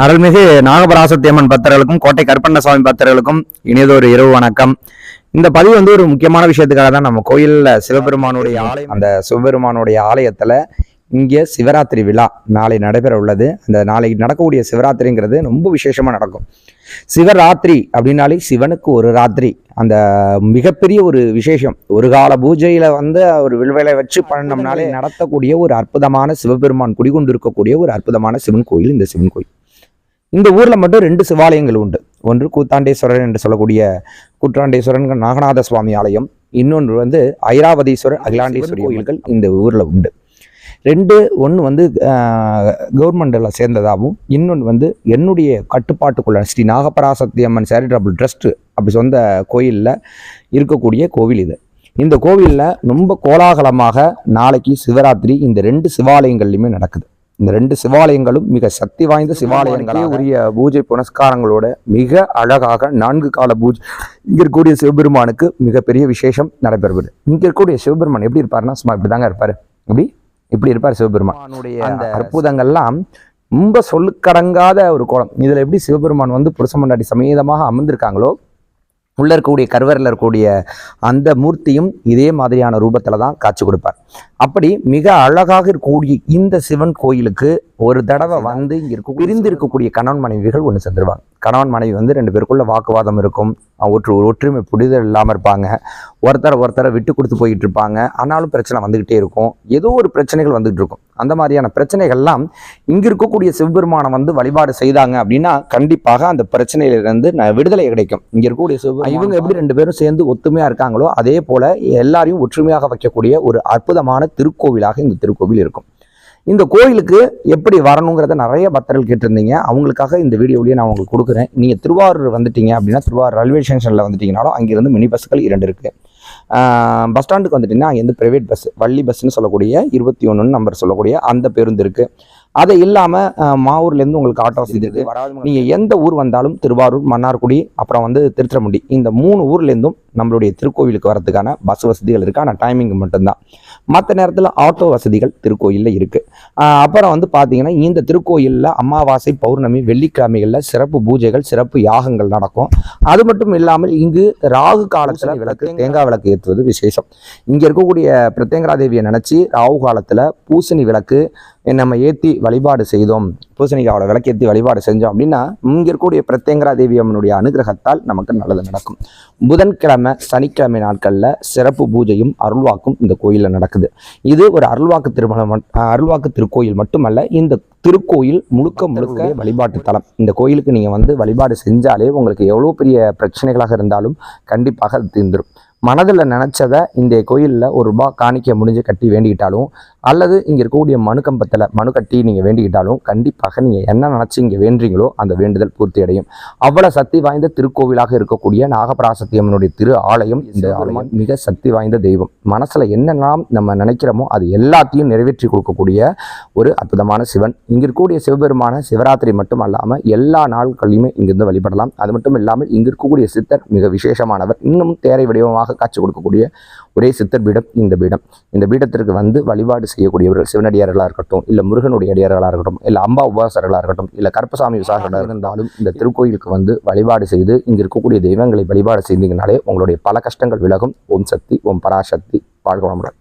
அருள்மிகு நாகபராசக்தி அம்மன் பக்தர்களுக்கும் கோட்டை கருப்பண்ண பக்தர்களுக்கும் இனியதொரு இரவு வணக்கம். இந்த பதிவு வந்து ஒரு முக்கியமான விஷயத்துக்காக தான். நம்ம கோயில்ல சிவபெருமானுடைய ஆலயம் அந்த சிவபெருமானுடைய ஆலயத்துல இங்கே சிவராத்திரி விழா நாளை நடைபெற உள்ளது. அந்த நாளைக்கு நடக்கக்கூடிய சிவராத்திரிங்கிறது ரொம்ப விசேஷமா நடக்கும். சிவராத்திரி அப்படின்னாலே சிவனுக்கு ஒரு ராத்திரி. அந்த மிகப்பெரிய ஒரு விசேஷம். ஒரு கால பூஜையில வந்து ஒரு வில்வேலை வச்சு பண்ணோம்னாலே நடத்தக்கூடிய ஒரு அற்புதமான சிவபெருமான் குடிகொண்டு இருக்கக்கூடிய ஒரு அற்புதமான சிவன் கோயில் இந்த சிவன் கோயில். இந்த ஊர்ல மட்டும் ரெண்டு சிவாலயங்கள் உண்டு. ஒன்று கூத்தாண்டேஸ்வரர் என்று சொல்லக்கூடிய கூத்தாண்டேஸ்வரன் நாகநாத சுவாமி ஆலயம். இன்னொன்று வந்து ஐராவதீஸ்வரர் அகிலாண்டேஸ்வரி கோயில்கள் இந்த ஊர்ல உண்டு. ரெண்டு ஒன்று வந்து கவர்மெண்டில் சேர்ந்ததாகவும் இன்னொன்று வந்து என்னுடைய கட்டுப்பாட்டுக்குள்ள ஸ்ரீ நாகபராசக்தி அம்மன் சேரிட்டபிள் ட்ரஸ்ட் அப்படி சொந்த கோயிலில் இருக்கக்கூடிய கோவில் இது. இந்த கோவிலில் ரொம்ப கோலாகலமாக நாளைக்கு சிவராத்திரி இந்த ரெண்டு சிவாலயங்கள்லையுமே நடக்குது. இந்த ரெண்டு சிவாலயங்களும் மிக சக்தி வாய்ந்த சிவாலயங்களே உரிய பூஜை புனஸ்காரங்களோட மிக அழகாக நான்கு கால பூஜை. இங்க இருக்கக்கூடிய சிவபெருமானுக்கு மிகப்பெரிய விசேஷம் நடைபெறுவது. இங்க இருக்கக்கூடிய சிவபெருமான் எப்படி இருப்பாருன்னா சும்மா இப்படிதாங்க இருப்பாரு. எப்படி? இப்படி இருப்பார் சிவபெருமானுடைய அந்த அற்புதங்கள்லாம் ரொம்ப சொல்லுக்கடங்காத ஒரு கோலம். இதுல எப்படி சிவபெருமான் வந்து புருஷமண்டாடி சமேதமாக அமர்ந்திருக்காங்களோ உள்ள இருக்கக்கூடிய கருவறையில் இருக்கக்கூடிய அந்த மூர்த்தியும் இதே மாதிரியான ரூபத்தில் தான் காட்சி கொடுப்பார். அப்படி மிக அழகாக இருக்கக்கூடிய இந்த சிவன் கோயிலுக்கு ஒரு தடவை வந்து இங்கே இருக்க பிரிந்து இருக்கக்கூடிய கணவன் மனைவிகள் ஒன்று சேர்ந்துருவாங்க கணவன் மனைவி வந்து ரெண்டு பேருக்குள்ள வாக்குவாதம் இருக்கும். ஒற்று ஒரு ஒற்றுமை புரிதல் இல்லாமல் இருப்பாங்க. ஒருத்தரை ஒருத்தரை விட்டு கொடுத்து போயிட்டு இருப்பாங்க. ஆனாலும் பிரச்சனை வந்துக்கிட்டே இருக்கும். ஏதோ ஒரு பிரச்சனைகள் வந்துகிட்டு இருக்கும். அந்த மாதிரியான பிரச்சனைகள்லாம் இங்கே இருக்கக்கூடிய சிவபெருமானை வந்து வழிபாடு செய்தாங்க அப்படின்னா கண்டிப்பாக அந்த பிரச்சனையிலிருந்து ந- விடுதலை கிடைக்கும். இங்கே இருக்கக்கூடிய சிவபெருமான் இவங்க எப்படி ரெண்டு பேரும் சேர்ந்து ஒத்துமையாக இருக்காங்களோ அதே போல் எல்லாரையும் ஒற்றுமையாக வைக்கக்கூடிய ஒரு அற்புதமான திருக்கோவிலாக இந்த திருக்கோவில் இருக்கும். இந்த கோயிலுக்கு எப்படி வரணுங்கிறத நிறைய பக்தர்கள் கேட்டிருந்தீங்க. அவங்களுக்காக இந்த வீடியோவிலேயே நான் உங்களுக்கு கொடுக்குறேன். நீங்கள் திருவாரூர் வந்துட்டீங்க அப்படின்னா திருவாரூர் ரயில்வே ஸ்டேஷனில் வந்துட்டீங்கனாலும் அங்கேருந்து மினி பஸ்கள் இரண்டு இருக்குது பஸ் ஸ்டாண்டுக்கு வந்துட்டீங்கன்னா அங்கேருந்து ப்ரைவேட் பஸ் வள்ளி பஸ்ன்னு சொல்லக்கூடிய இருபத்தி ஒன்றுன்னு நம்பர் சொல்லக்கூடிய அந்த பேருந்து இருக்குது அது இல்லாமல் மாவூர்லேருந்து உங்களுக்கு ஆட்டோ வசதி இருக்குது நீங்கள் எந்த ஊர் வந்தாலும் திருவாரூர் மன்னார்குடி அப்புறம் வந்து திருச்சிராப்பள்ளி இந்த மூணு ஊர்லேருந்தும் நம்மளுடைய திருக்கோவிலுக்கு வரதுக்கான பஸ் வசதிகள் இருக்குது ஆனால் டைமிங் மட்டும்தான். மற்ற நேரத்தில் ஆட்டோ வசதிகள் திருக்கோயிலில் இருக்குது அப்புறம் வந்து பார்த்தீங்கன்னா இந்த திருக்கோயிலில் அமாவாசை பௌர்ணமி வெள்ளிக்கிழமைகளில் சிறப்பு பூஜைகள் சிறப்பு யாகங்கள் நடக்கும். அது மட்டும் இல்லாமல் இங்கு ராகு காலத்தில் விளக்கு தேங்காய் விளக்கு ஏற்றுவது விசேஷம். இங்கே இருக்கக்கூடிய பிரத்யங்கரா தேவியை நினச்சி ராகு காலத்தில் பூசணி விளக்கு நம்ம ஏற்றி வழிபாடு செய்தோம். பூசணிக்காவோட விளக்கேற்றி வழிபாடு செஞ்சோம் அப்படின்னா இங்கே இருக்கக்கூடிய பிரத்யங்கரா தேவி அம்மனுடைய அனுகிரகத்தால் நமக்கு நல்லது நடக்கும். புதன்கிழமை சனிக்கிழமை நாட்களில் சிறப்பு பூஜையும் அருள்வாக்கும் இந்த கோயிலில் நடக்குது. இது ஒரு அருள்வாக்கு திருமணம் அருள்வாக்கு திருக்கோயில் மட்டுமல்ல இந்த திருக்கோயில் முழுக்க முழுக்க வழிபாட்டு தலம். இந்த கோயிலுக்கு நீங்கள் வந்து வழிபாடு செஞ்சாலே உங்களுக்கு எவ்வளோ பெரிய பிரச்சனைகளாக இருந்தாலும் கண்டிப்பாக அது தீர்ந்துடும் மனதில் நினச்சதை இந்த கோயிலில் ஒரு ரூபா காணிக்க முடிஞ்சு கட்டி வேண்டிக்கிட்டாலும் அல்லது இங்கே இருக்கக்கூடிய மனு கம்பத்தில் மனு கட்டி நீங்கள் வேண்டிக்கிட்டாலும் கண்டிப்பாக நீங்கள் என்ன நினச்சி இங்கே வேண்டுறீங்களோ அந்த வேண்டுதல் பூர்த்தி அடையும். அவ்வளோ சக்தி வாய்ந்த திருக்கோவிலாக இருக்கக்கூடிய நாகபராசக்தி அம்மனுடைய திரு ஆலயம் இந்த ஆலயம் மிக சக்தி வாய்ந்த தெய்வம். மனசில் என்னெல்லாம் நம்ம நினைக்கிறோமோ அது எல்லாத்தையும் நிறைவேற்றி கொடுக்கக்கூடிய ஒரு அற்புதமான சிவன். இங்கே இருக்கக்கூடிய சிவபெருமான சிவராத்திரி மட்டும் அல்லாமல் எல்லா நாட்களையுமே இங்கிருந்து வழிபடலாம். அது மட்டும் இல்லாமல் இங்கே இருக்கக்கூடிய சித்தர் மிக விசேஷமானவர். இன்னும் தேரை வடிவமாக காட்சி கொடுக்கக்கூடிய ஒரே சித்தர் பீடம் இந்த பீடம். இந்த பீடத்திற்கு வந்து வழிபாடு செய்யக்கூடியவர்கள் சிவனடியார்களாக இருக்கட்டும் இல்லை முருகனுடைய அடியார்களாக இருக்கட்டும் இல்லை அம்பா உபாசர்களாக இருக்கட்டும் இல்லை கருப்பசாமி விசாரர்களாக இருந்தாலும் இந்த திருக்கோயிலுக்கு வந்து வழிபாடு செய்து இங்கே இருக்கக்கூடிய தெய்வங்களை வழிபாடு செய்தீங்கனாலே உங்களுடைய பல கஷ்டங்கள் விலகும். ஓம் சக்தி ஓம் பராசக்தி. வாழ்க வளமுடன்.